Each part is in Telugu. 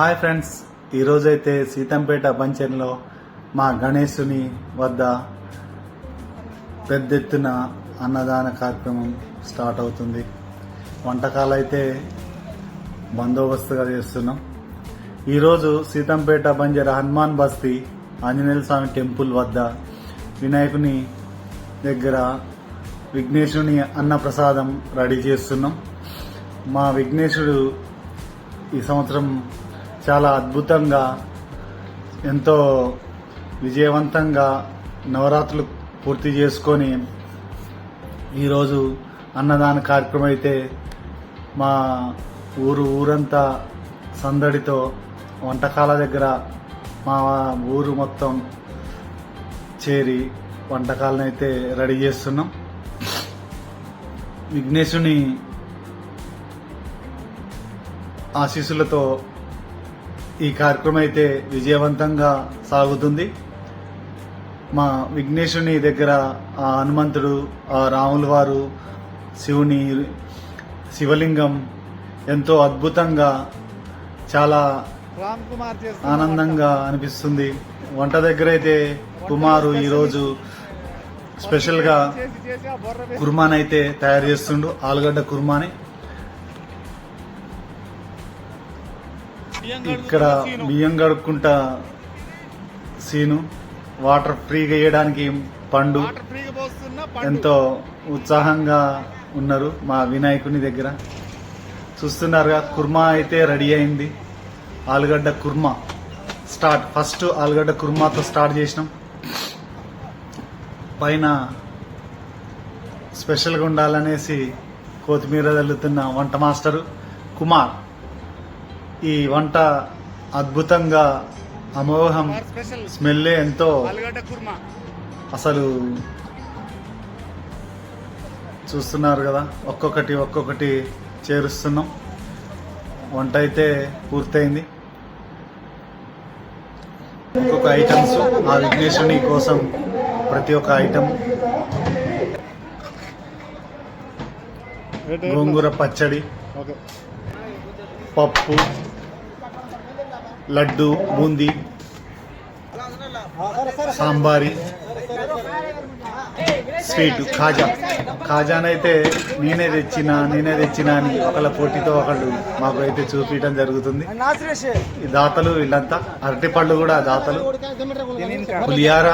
Hi friends. ఈరోజైతే సీతంపేట పంచర్లో మా గణేశుని వద్ద పెద్ద ఎత్తున అన్నదాన కార్యక్రమం స్టార్ట్ అవుతుంది. వంటకాలు అయితే బందోబస్తుగా చేస్తున్నాం. ఈరోజు సీతంపేట బంజర హనుమాన్ బస్తీ ఆంజనేయ స్వామి టెంపుల్ వద్ద వినాయకుని దగ్గర విఘ్నేశుని అన్న ప్రసాదం రెడీ చేస్తున్నాం. మా విఘ్నేశుడు ఈ సంవత్సరం చాలా అద్భుతంగా ఎంతో విజయవంతంగా నవరాత్రులు పూర్తి చేసుకొని ఈరోజు అన్నదాన కార్యక్రమం అయితే మా ఊరు ఊరంతా సందడితో వంటకాల దగ్గర మా ఊరు మొత్తం చేరి వంటకాలను అయితే రెడీ చేస్తున్నాం. విఘ్నేశుని ఆశీస్సులతో ఈ కార్యక్రమం అయితే విజయవంతంగా సాగుతుంది. మా విఘ్నేశుని దగ్గర ఆ హనుమంతుడు ఆ రాముల వారు శివుని శివలింగం ఎంతో అద్భుతంగా చాలా ఆనందంగా అనిపిస్తుంది. వంట దగ్గర అయితే కుమారు ఈరోజు స్పెషల్గా కుర్మానైతే అయితే తయారు చేస్తుండు. ఆలుగడ్డ కుర్మాని. ఇక్కడ బియ్యం గడుక్కుంటా సీను వాటర్ ఫ్రీగా వేయడానికి పండు. ఎంతో ఉత్సాహంగా ఉన్నారు మా వినాయకుని దగ్గర. చూస్తున్నారుగా కుర్మా అయితే రెడీ అయింది. ఆలుగడ్డ కుర్మా స్టార్ట్. ఫస్ట్ ఆలుగడ్డ కుర్మాతో స్టార్ట్ చేసినాం. పైన స్పెషల్గా ఉండాలనేసి కొత్తిమీర చల్లుతున్న వంట మాస్టరు కుమార్. ఈ వంట అద్భుతంగా అమోఘం కుమార్ స్పెషల్ స్మెల్ ఎంతో అసలు చూస్తున్నారు కదా ఒక్కొక్కటి ఒక్కొక్కటి చేరుస్తున్నాం. వంట అయితే పూర్తయింది. ఒక్కొక్క ఐటమ్స్ ఆ విఘ్నేశ్వరుని కోసం ప్రతి ఒక్క ఐటమ్ గోంగూర పచ్చడి ఓకే పప్పు లడ్డు బూందీ సాంబారి స్వీట్ ఖాజా. ఖాజానైతే నేనే తెచ్చిన నేనే తెచ్చిన అని ఒకళ్ళ పోటీతో ఒకళ్ళు మాకు అయితే చూపించడం జరుగుతుంది. ఈ దాతలు వీళ్ళంతా అరటిపళ్ళు కూడా దాతలు. పులియార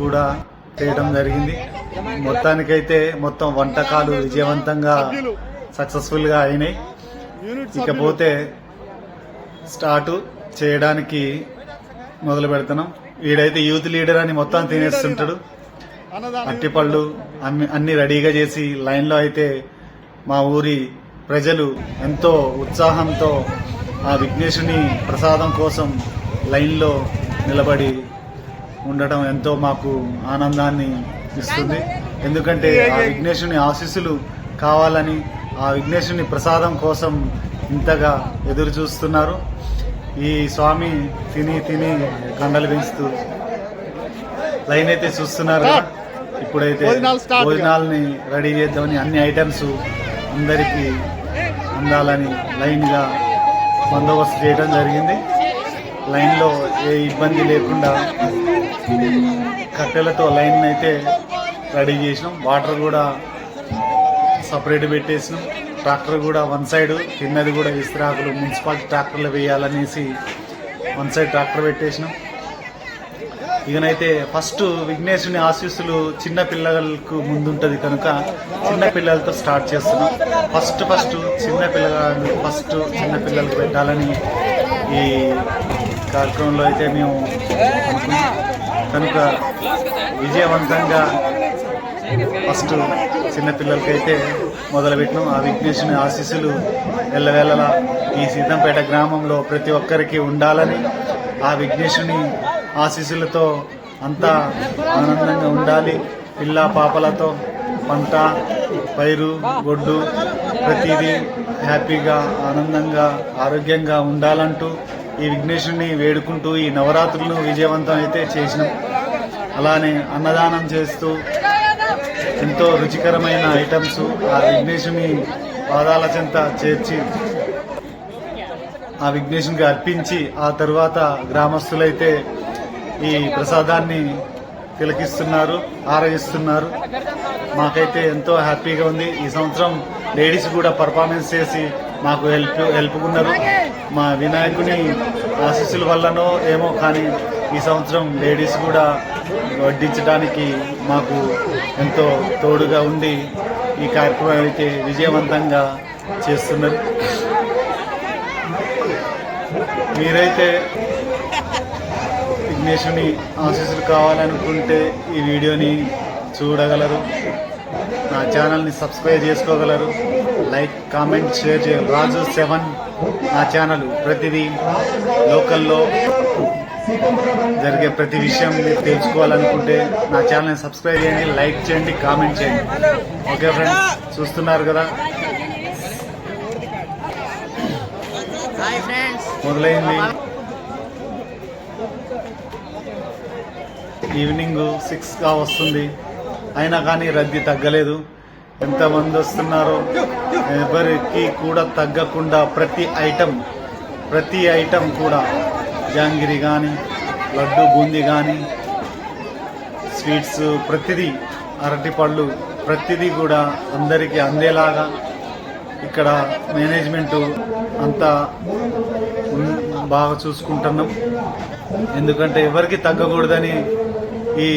కూడా చేయడం జరిగింది. మొత్తానికైతే మొత్తం వంటకాలు విజయవంతంగా సక్సెస్ఫుల్గా అయినాయి. ఇకపోతే స్టార్ట్ చేయడానికి మొదలు పెడుతున్నాం. వీడైతే యూత్ లీడర్ అని మొత్తం తినేస్తుంటాడు. అట్టిపళ్ళు అన్ని అన్ని రెడీగా చేసి లైన్లో అయితే మా ఊరి ప్రజలు ఎంతో ఉత్సాహంతో ఆ విఘ్నేశుని ప్రసాదం కోసం లైన్లో నిలబడి ఉండటం ఎంతో మాకు ఆనందాన్ని ఇస్తుంది. ఎందుకంటే ఆ విఘ్నేశుని ఆశీస్సులు కావాలని ఆ విఘ్నేశుని ప్రసాదం కోసం ఇంతగా ఎదురు చూస్తున్నారు ఈ స్వామి తిని తిని కండలు పెంచుతూ లైన్ అయితే చూస్తున్నారు. ఇప్పుడైతే. భోజనాలని రెడీ చేద్దామని అన్ని ఐటమ్స్ అందరికి అందాలని లైన్గా బందోబస్తు చేయడం జరిగింది లైన్లో ఏ ఇబ్బంది లేకుండా కట్టెలతో లైన్ అయితే రెడీ చేసినాం వాటర్ కూడా సపరేట్ పెట్టేసినాం ట్రాక్టర్ కూడా వన్ సైడ్ కిందది కూడా విస్త్రాకులు మున్సిపాలిటీ ట్రాక్టర్లు వేయాలనేసి వన్ సైడ్ ట్రాక్టర్ పెట్టేసినాం. ఇకనైతే ఫస్ట్ విఘ్నేశుని ఆశీస్సులు చిన్న పిల్లలకు ముందుంటది కనుక చిన్న పిల్లలతో స్టార్ట్ చేస్తున్నాం. ఫస్ట్ ఫస్ట్ చిన్న పిల్లలు ఫస్ట్ చిన్న పిల్లలకు పెట్టాలని ఈ కార్యక్రమంలో అయితే మేము కనుక విజయవంతంగా ఫస్ట్ చిన్నపిల్లలకైతే మొదలుపెట్టినాం. ఆ విఘ్నేశుని ఆశీస్సులు ఎల్లవేళలా ఈ సీతంపేట గ్రామంలో ప్రతి ఒక్కరికి ఉండాలని ఆ విఘ్నేశుని ఆశీస్సులతో అంతా ఆనందంగా ఉండాలి. పిల్ల పాపలతో పంట పైరు గొడ్డు ప్రతిదీ హ్యాపీగా ఆనందంగా ఆరోగ్యంగా ఉండాలంటూ ఈ విఘ్నేశ్వరుని వేడుకుంటూ ఈ నవరాత్రులను విజయవంతం అయితే చేసినాం. అలానే అన్నదానం చేస్తూ ఎంతో రుచికరమైన ఐటమ్స్ ఆ విఘ్నేశుని పాదాల చెంత చేర్చి ఆ విఘ్నేశునికి అర్పించి ఆ తరువాత గ్రామస్తులైతే ఈ ప్రసాదాన్ని తిలకిస్తున్నారు ఆరగిస్తున్నారు. మాకైతే ఎంతో హ్యాపీగా ఉంది. ఈ సంవత్సరం లేడీస్ కూడా పర్ఫార్మెన్స్ చేసి మాకు హెల్ప్ హెల్ప్కున్నారు. మా వినాయకుని ఆశీస్సుల వల్లనో ఏమో కానీ ఈ సంవత్సరం లేడీస్ కూడా వడ్డించడానికి మాకు ఎంతో తోడుగా ఉండి ఈ కార్యక్రమం అయితే విజయవంతంగా చేస్తున్నారు. మీరైతే విఘ్నేశుని ఆశీస్సులు కావాలనుకుంటే ఈ వీడియోని చూడగలరు. నా ఛానల్ని సబ్స్క్రైబ్ చేసుకోగలరు. లైక్ కామెంట్ షేర్ చేయగలరు రాజు సెవెన్ నా ఛానల్ ప్రతిదీ లోకల్లో జరిగే ప్రతి విషయం మీరు తెలుసుకోవాలనుకుంటే నా ఛానల్ని సబ్స్క్రైబ్ చేయండి లైక్ చేయండి కామెంట్ చేయండి. ఓకే ఫ్రెండ్స్ చూస్తున్నారు కదా? మొదలైంది. ఈవినింగ్ సిక్స్గా వస్తుంది. అయినా కానీ రద్దీ తగ్గలేదు. ఎంతమంది వస్తున్నారో? ఎవరికి కూడా తగ్గకుండా ప్రతి ఐటెం ప్రతి ఐటెం కూడా జాంగిరి కానీ లడ్డు బూందీ కానీ స్వీట్స్ ప్రతిదీ అరటిపళ్ళు ప్రతిదీ కూడా అందరికీ అందేలాగా ఇక్కడ మేనేజ్మెంట్ అంతా బాగా చూసుకుంటున్నాం. ఎందుకంటే ఎవరికి తగ్గకూడదని ఈ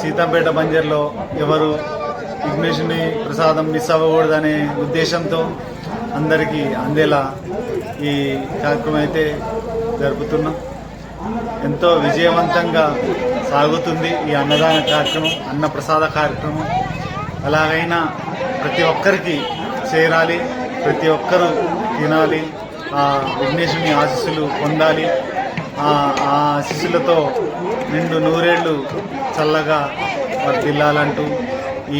సీతంపేట బంజర్లో ఎవరు విఘ్నేశుని ప్రసాదం మిస్ అవ్వకూడదనే ఉద్దేశంతో అందరికీ అందేలా ఈ కార్యక్రమం అయితే జరుపుతున్నాం. ఎంతో విజయవంతంగా సాగుతుంది ఈ అన్నదాన కార్యక్రమం అన్న ప్రసాద కార్యక్రమం. అలాగైనా ప్రతి ఒక్కరికి చేరాలి ప్రతి ఒక్కరూ తినాలి ఆ విఘ్నేశుని ఆశీస్సులు పొందాలి. ఆ ఆ ఆశీస్సులతో నిండు నూరేళ్ళు చల్లగా వర్దిల్లాలంటూ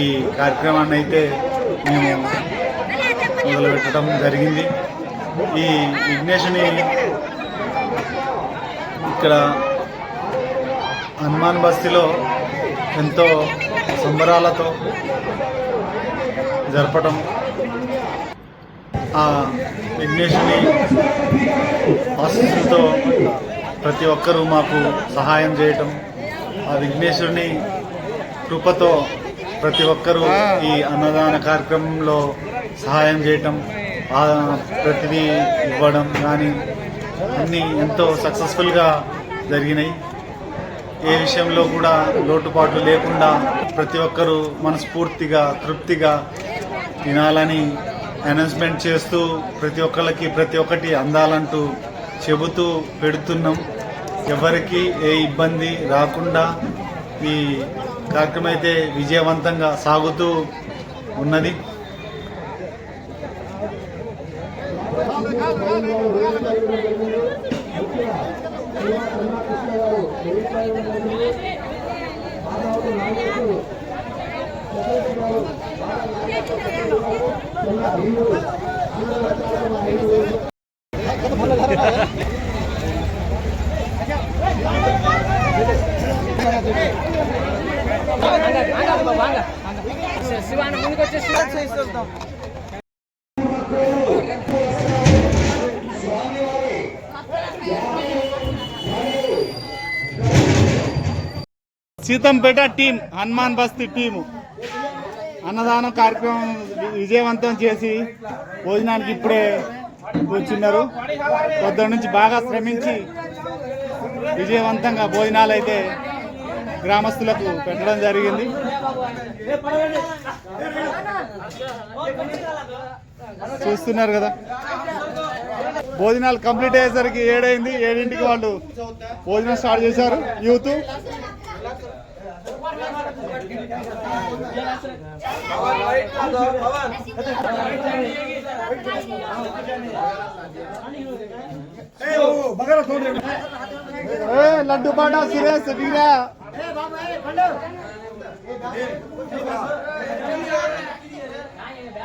ఈ కార్యక్రమాన్ని అయితే మేము మొదలుపెట్టడం జరిగింది. ఈ విఘ్నేశుని ఇక్కడ హనుమాన్ బస్తీలో ఎంతో సంబరాలతో జరపటం ఆ విఘ్నేశుని ఆశీస్సులతో ప్రతి ఒక్కరూ మాకు సహాయం చేయటం ఆ విఘ్నేశ్వరుని కృపతో ప్రతి ఒక్కరూ ఈ అన్నదాన కార్యక్రమంలో సహాయం చేయటం ఆ ప్రతిదీ ఇవ్వడం కానీ అన్నీ ఎంతో సక్సెస్ఫుల్గా జరిగినాయి. ఏ విషయంలో కూడా లోటుపాట్లు లేకుండా ప్రతి ఒక్కరూ మనస్ఫూర్తిగా తృప్తిగా తినాలని అనౌన్స్మెంట్ చేస్తూ ప్రతి ఒక్కరికి ప్రతి ఒక్కటి అందాలంటూ చెబుతూ పెడుతున్నాం. ఎవరికి ఏ ఇబ్బంది రాకుండా ఈ కార్యక్రమం అయితే విజయవంతంగా సాగుతూ ఉన్నది. శివాన సీతంపేట టీం హనుమాన్ బస్తీ టీము. అన్నదానం కార్యక్రమం విజయవంతం చేసి భోజనానికి ఇప్పుడే కూర్చున్నారు పొద్దున్న నుంచి బాగా శ్రమించి విజయవంతంగా భోజనాలు అయితే గ్రామస్తులకు పెట్టడం జరిగింది. చూస్తున్నారు కదా. భోజనాలు కంప్లీట్ అయ్యేసరికి ఏడైంది. ఏడింటికి వాళ్ళు భోజనం స్టార్ట్ చేశారు. యూత్. ఏ లడ్డు పాట సురేష్ వీరా